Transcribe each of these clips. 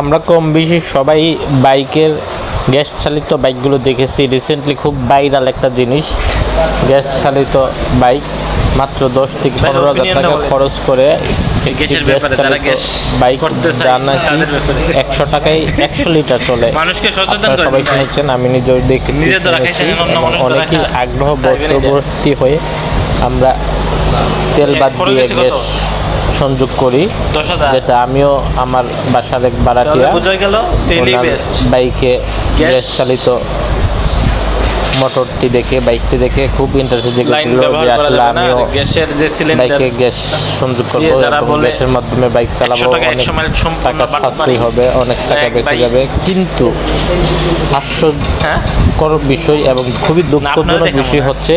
আমরা কম বেশি সবাই বাইকের গ্যাস চালিত বাইকগুলো দেখেছি। রিসেন্টলি খুব ভাইরাল একটা জিনিস গ্যাস চালিত বাইক মাত্র দশ থেকে পনেরো হাজার টাকা খরচ করে যারা বাইক করতে চায়, নাকি একশো টাকায় একশো লিটার চলে। আপনারা সবাই শুনেছেন আমি নিজেও দেখেছি অনেকেই আগ্রহ। বশবর্তী হয়ে আমরা তেল বাদ দিয়ে গ্যাস সংযোগ করি যেটা আমিও আমার বাসার এক বারাটিয়া বেস্ট বাইকে গ্যাস- চালিত মোটরটি দেখে বাইকটি দেখে খুব ইন্টারেস্ট জেগেছিল যে আসলে আমিও গ্যাসের যে সিলিন্ডার বাইকে গ্যাস সংযোগ করব এবং গ্যাসের মাধ্যমে বাইক চালাবো অনেক 100 মাইল সম্পূর্ণ টাকা। সাশ্রয়ী হবে অনেক টাকা বেঁচে যাবে। কিন্তু হাস্যকর হ্যাঁ? বিষয় এবং খুবই দুঃখজনক বিষয় হচ্ছে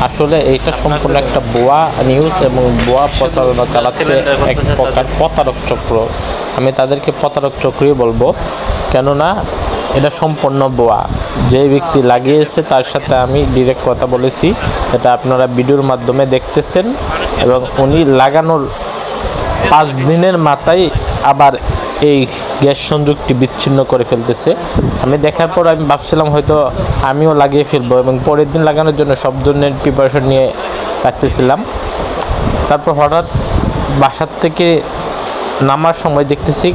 আসলে এটা সম্পূর্ণ একটা বোয়া নিউজ এবং বোয়া প্রচারণা চালাচ্ছে এক প্রকার প্রতারক চক্র। আমি তাদেরকে প্রতারক চক্রই বলব। কেননা এটা সম্পূর্ণ বোয়া। যে ব্যক্তি লাগিয়েছে তার সাথে আমি ডিরেক্ট কথা বলেছি। এটা আপনারা ভিডিওর মাধ্যমে দেখতেছেন এবং উনি লাগানোর পাঁচ দিনের মাথায় আবার এই গ্যাস সংযোগটি বিচ্ছিন্ন করে ফেলতেছে। আমি দেখার পর আমি ভাবছিলাম হয়তো আমিও লাগিয়ে ফেলব এবং পরের দিন লাগানোর জন্য সব ধরনের প্রিপারেশন নিয়ে রাখতেছিলাম। তারপর হঠাৎ বাসার থেকে নামার সময় দেখতেছি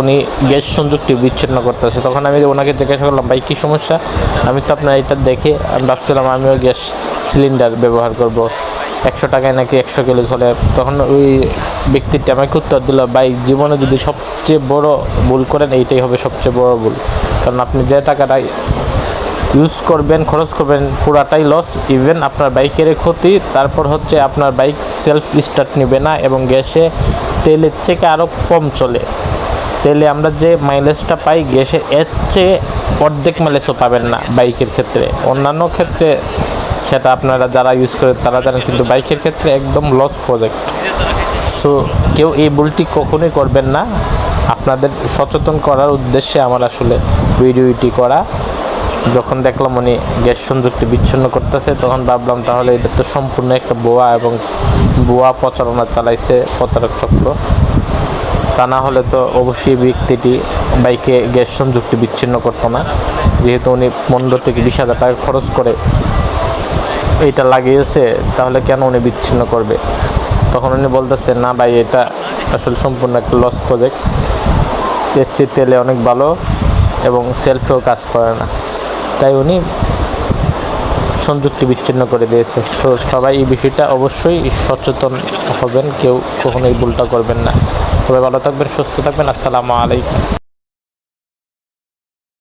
উনি গ্যাস সংযোগটি বিচ্ছিন্ন করতেছে। তখন আমি ওনাকে জিজ্ঞাসা করলাম, ভাই, কী সমস্যা? আমি তো আপনার এটা দেখে আমি ভাবছিলাম, আমিও গ্যাস সিলিন্ডার ব্যবহার করব। একশো টাকায় নাকি একশো কিলো চলে তখন ওই ব্যক্তিটি আমাকে উত্তর দিল, ভাই, জীবনে যদি সবচেয়ে বড় ভুল করেন, এইটাই হবে সবচেয়ে বড় ভুল। কারণ আপনি যে টাকাটা ইউজ করবেন, খরচ করবেন, পুরাটাই লস ইভেন আপনার বাইকের ক্ষতি, তারপর হচ্ছে আপনার বাইক সেলফ স্টার্ট নেবে না এবং গ্যাসে তেলের থেকে আরও কম চলে। তেলে আমরা যে মাইলেজটা পাই, গ্যাসে এর চেয়ে অর্ধেক মাইলেজও পাবেন না বাইকের ক্ষেত্রে। অন্যান্য ক্ষেত্রে সেটা আপনারা যারা ইউজ করে তারা জানেন, কিন্তু বাইকের ক্ষেত্রে একদম লস প্রজেক্ট সো কেউ এই ভুলটি কখনোই করবেন না। আপনাদের সচেতন করার উদ্দেশ্যে আমার আসলে ভিডিওটি করা। যখন দেখলাম উনি গ্যাস সংযোগটি বিচ্ছিন্ন করতেছে, তখন ভাবলাম তাহলে এটা তো সম্পূর্ণ একটা বোয়া এবং বোয়া প্রচারণা চালাইছে প্রতারক চক্র। তা না হলে তো অবশ্যই ব্যক্তিটি বাইকে গ্যাস সংযোগটি বিচ্ছিন্ন করতো না। যেহেতু উনি পনেরো থেকে বিশ হাজার টাকা খরচ করে এইটা লাগিয়েছে, তাহলে কেন উনি বিচ্ছিন্ন করবে? তখন উনি বলতেছে, না ভাই, এটা আসলে সম্পূর্ণ একটা লস প্রজেক্ট এর চেয়ে তেলে অনেক ভালো এবং সেলফেও কাজ করে না। তাই উনি সংযুক্তি বিচ্ছিন্ন করে দিয়েছে। সো সবাই এই বিষয়টা অবশ্যই সচেতন হবেন, কেউ কখনো এই ভুলটা করবেন না। সবাই ভালো থাকবেন, সুস্থ থাকবেন। আসসালামু আলাইকুম।